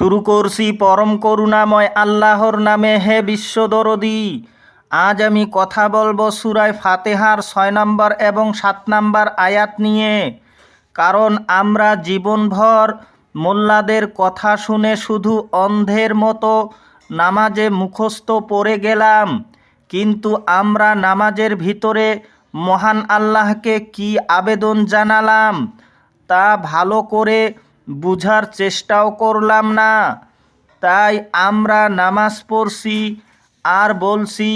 শুরু করছি পরম করুণাময় আল্লাহর নামে, হে বিশ্বদরদি আজ আমি কথা বলব সুরায় ফাতেহার ছয় নম্বর এবং সাত নম্বর আয়াত নিয়ে। কারণ আমরা জীবনভর মোল্লাদের কথা শুনে শুধু অন্ধের মতো নামাজে মুখস্থ পড়ে গেলাম। কিন্তু আমরা নামাজের ভিতরে মহান আল্লাহকে কি আবেদন জানালাম, তা ভালো করে বুঝার চেষ্টাও করলাম না। তাই আমরা নামাজ পড়ছি, আর বলছি,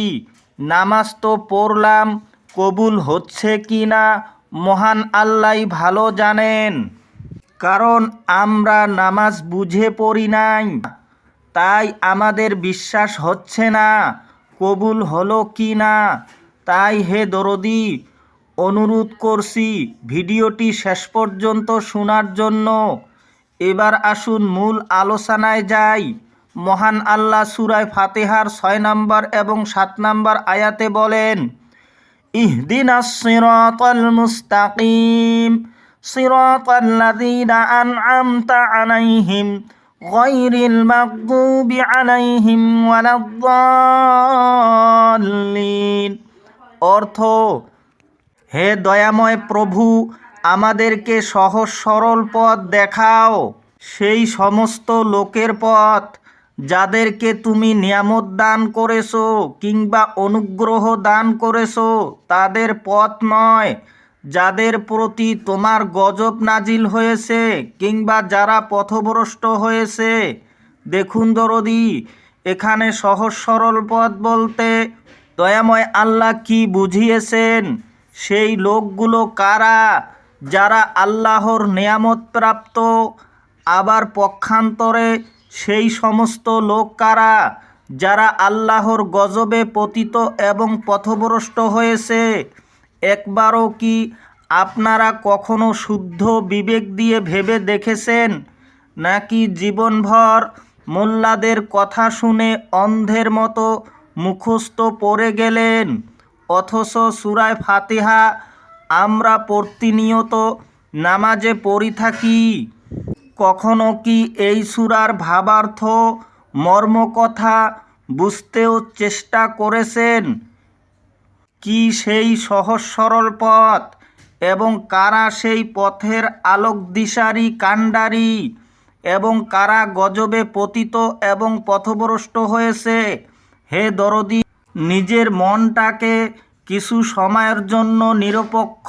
নামাজ তো পড়লাম, কবুল হচ্ছে কি না, মহান আল্লাহ ভালো জানেন। কারণ আমরা নামাজ বুঝে পড়ি নাই, তাই আমাদের বিশ্বাস হচ্ছে না, কবুল হলো কি না। তাই হে দরদি, অনুরোধ করছি, ভিডিওটি শেষ পর্যন্ত শোনার জন্য এবার আসুন মূল আলোচনায় যাই। মহান আল্লাহ সুরায় ফাতেহার ছয় নম্বর এবং সাত নম্বর আয়াতে বলেন সিরাতাল মুস্তাকিম অর্থ, হে দয়াময় প্রভু আমাদেরকে সহজ সরল পথ দেখাও। সেই সমস্ত লোকের পথ যাদেরকে তুমি নিয়ামত দান করেছ কিংবা অনুগ্রহ দান করেছ, তাদের পথ নয়। যাদের প্রতি তোমার গজব নাজিল হয়েছে কিংবা যারা পথভ্রষ্ট হয়েছে। দেখুন দরদি, এখানে সহজ সরল পথ বলতে দয়াময় আল্লাহ কি বুঝিয়েছেন? সেই লোকগুলো কারা? যারা আল্লাহর নেয়ামত প্রাপ্ত, আবার পক্ষান্তরে সেই সমস্ত লোক কারা? যারা আল্লাহর গজবে পতিত এবং পথভ্রষ্ট হয়েছে। একবারও কি আপনারা কখনো শুদ্ধ বিবেক দিয়ে ভেবে দেখেছেন? নাকি জীবনভর মোল্লাদের কথা শুনে অন্ধের মতো মুখস্থ পড়ে গেলেন? অথচ সুরায় ফাতিহা আমরা প্রতিনিয়ত নামাজে পড়ি থাকি। কখনো কি এই সুরার ভাবার্থ, মর্মকথা বুঝতেও চেষ্টা করেছেন? কি সেই সহজ সরল পথ এবং কারা সেই পথের আলোক দিশারি কাণ্ডারি এবং কারা গজবে পতিত এবং পথভ্রষ্ট হয়েছে? হে দরদি, নিজের মনটাকে কিছু সময়ের জন্য নিরপেক্ষ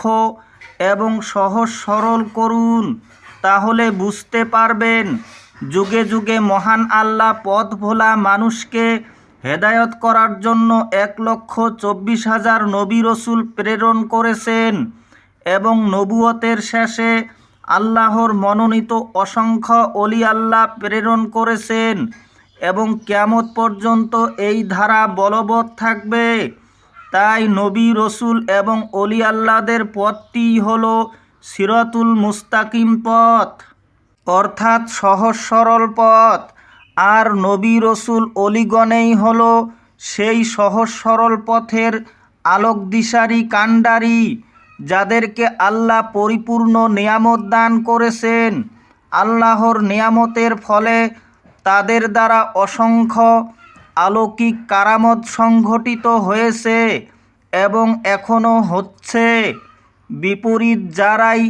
এবং সহজ সরল করুন, তাহলে বুঝতে পারবেন, যুগে যুগে মহান আল্লাহ পথ ভোলা মানুষকে হেদায়ত করার জন্য এক লক্ষ চব্বিশ হাজার নবী রসুল প্রেরণ করেছেন এবং নবুয়তের শেষে আল্লাহর মনোনীত অসংখ্য অলি আল্লাহ প্রেরণ করেছেন এবং ক্যামত পর্যন্ত এই ধারা বলবৎ থাকবে। তাই নবী রসুল এবং অলি আল্লাদের পথটি হল সিরাতুল মুস্তাকিম পথ, অর্থাৎ সহজ সরল পথ। আর নবী রসুল অলিগণেই হল সেই সহজ সরল পথের আলোক দিশারি কাণ্ডারি, যাদেরকে আল্লাহ পরিপূর্ণ নিয়ামত দান করেছেন। আল্লাহর নিয়ামতের ফলে তাদের দ্বারা অসংখ্য আলৌকিক কারামত সংঘটিত হয়েছে এবং এখনও হচ্ছে। বিপরীত যারাই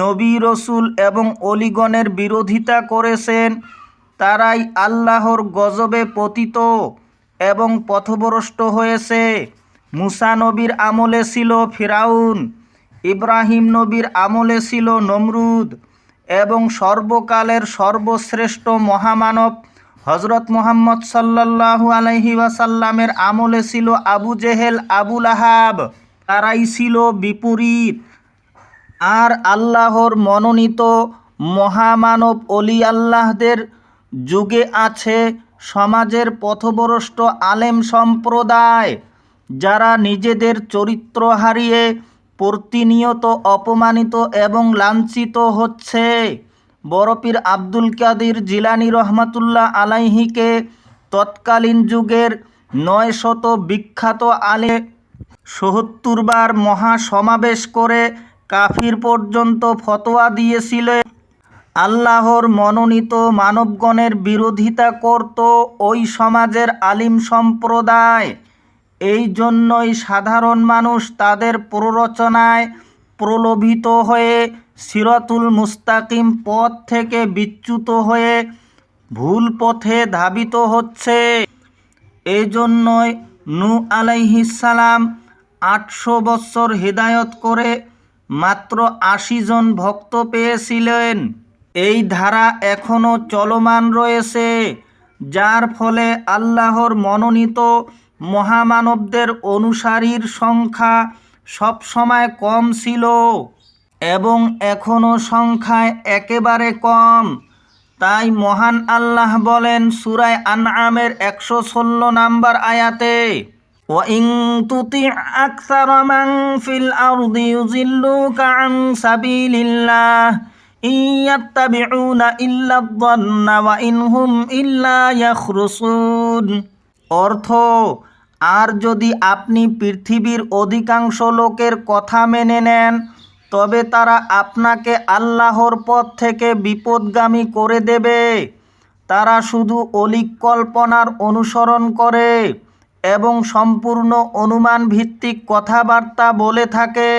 নবী রসুল এবং অলিগণের বিরোধিতা করেছেন, তারাই আল্লাহর গজবে পতিত এবং পথভ্রষ্ট হয়েছে। মুসা নবীর আমলে ছিল ফিরাউন, ইব্রাহিম নবীর আমলে ছিল নমরুদ এবং সর্বকালের সর্বশ্রেষ্ঠ মহামানব হজরত মোহাম্মদ সাল্লাল্লাহু আলহি ওয়াসাল্লামের আমলে ছিল আবু জেহেল আবুল আহাব তারাই ছিল বিপরীত। আর আল্লাহর মনোনীত মহামানব অলি আল্লাহদের যুগে আছে সমাজের পথভ্রষ্ট আলেম সম্প্রদায়, যারা নিজেদের চরিত্র হারিয়ে প্রতিনিয়ত অপমানিত এবং লাঞ্ছিত হচ্ছে। বরপীর আব্দুল কাদির জিলানি রহমাতুল্লাহ আলাইহিকে তৎকালীন যুগের নয় শত বিখ্যাত আলে সত্তরবার মহাসমাবেশ করে কাফির পর্যন্ত ফতোয়া দিয়েছিলেন। আল্লাহর মনোনীত মানবগণের বিরোধিতা করত ওই সমাজের আলিম সম্প্রদায়। এই জন্যই সাধারণ মানুষ তাদের প্ররোচনায় প্রলোভিত হয়ে সিরতুল মুস্তাকিম পথ থেকে বিচ্যুত হয়ে ভুল পথে ধাবিত হচ্ছে। এই জন্যই নু আলাইহিসালাম আটশো বৎসর হিদায়ত করে মাত্র আশি জন ভক্ত পেয়েছিলেন। এই ধারা এখনও চলমান রয়েছে, যার ফলে আল্লাহর মনোনীত মহামানবদের অনুসারীর সংখ্যা সবসময় কম ছিল। এবং এখনও সংখ্যায় একেবারে কম তাই মহান আল্লাহ বলেন সুরায় আনআমের একশো ষোলো নাম্বার আয়াতে وَإِن تُطِعْ أَكْثَرَ مَن فِي الْأَرْضِ يُضِلُّوكَ عَن سَبِيلِ اللَّهِ إِن يَتَّبِعُونَ إِلَّا الظَّنَّ وَإِنْ هُمْ إِلَّا يَخْرُصُونَ অর্থ আর যদি আপনি পৃথিবীর অধিকাংশ লোকের কথা মেনে নেন তবে তারা আপনাকে আল্লাহর পথ থেকে বিপদগামী করে দেবে। তারা শুধু অলিক কল্পনার অনুসরণ করে এবং সম্পূর্ণ অনুমান ভিত্তিক কথাবার্তা বলে থাকে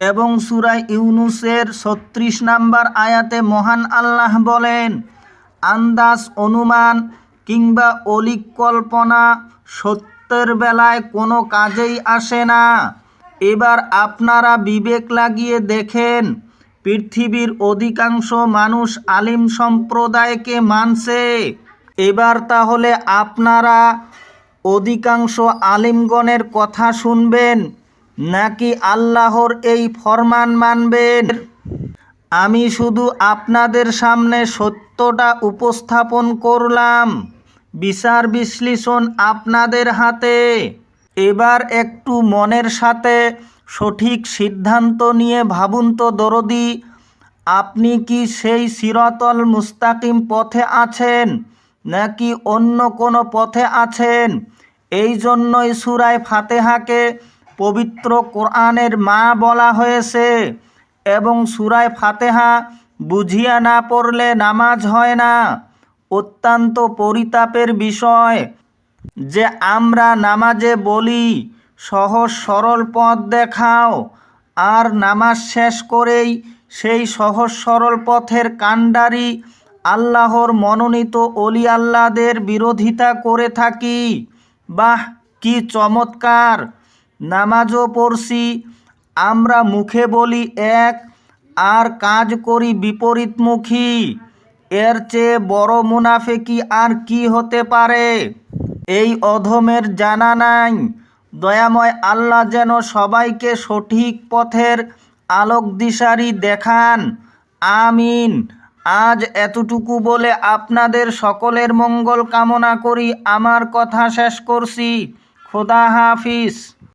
এবং সুরাই ইউনুসের ছত্রিশ নাম্বার আয়াতে মহান আল্লাহ বলেন, আন্দাজ, অনুমান কিংবা অলিক কল্পনা সত্যের বেলায় কোনো কাজেই আসে না। এবার আপনারা বিবেক লাগিয়ে দেখেন, পৃথিবীর অধিকাংশ মানুষ আলিম সম্প্রদায়কে মানছে। এবার তাহলে আপনারা অধিকাংশ আলিমগণের কথা শুনবেন, নাকি আল্লাহর এই ফরমান মানবেন? আমি শুধু আপনাদের সামনে সত্যটা উপস্থাপন করলাম। বিচার বিশ্লেষণ আপনাদের হাতে। এবার একটু মনের সাথে সঠিক সিদ্ধান্ত নিয়ে ভাবুন তো দরদি, আপনি কি সেই সিরতল মুস্তাকিম পথে আছেন নাকি অন্য কোনো পথে আছেন? এই জন্যই সুরায় ফাতেহাকে পবিত্র কোরআনের মা বলা হয়েছে এবং সুরায় ফাতেহা বুঝিয়া না পড়লে নামাজ হয় না। অত্যন্ত পরিতাপের বিষয়। যে আমরা নামাজে বলি, সহজ সরল পথ দেখাও। আর নামাজ শেষ করেই সেই সহজ সরল পথের কাণ্ডারি আল্লাহর মনোনীত অলি আল্লাদের বিরোধিতা করে থাকি। বাহ, কি চমৎকার! নামাজও পড়ছি, আমরা মুখে বলি এক, আর কাজ করি বিপরীতমুখী। এর চেয়ে বড় মুনাফে কি আর কি হতে পারে? এই অধমের জানা নাই। দয়াময় আল্লাহ যেন সবাইকে সঠিক পথের আলোক দিশারি দেখান। আমিন। আজ এতটুকু বলে আপনাদের সকলের মঙ্গল কামনা করি। আমার কথা শেষ করছি। খোদা হাফিজ।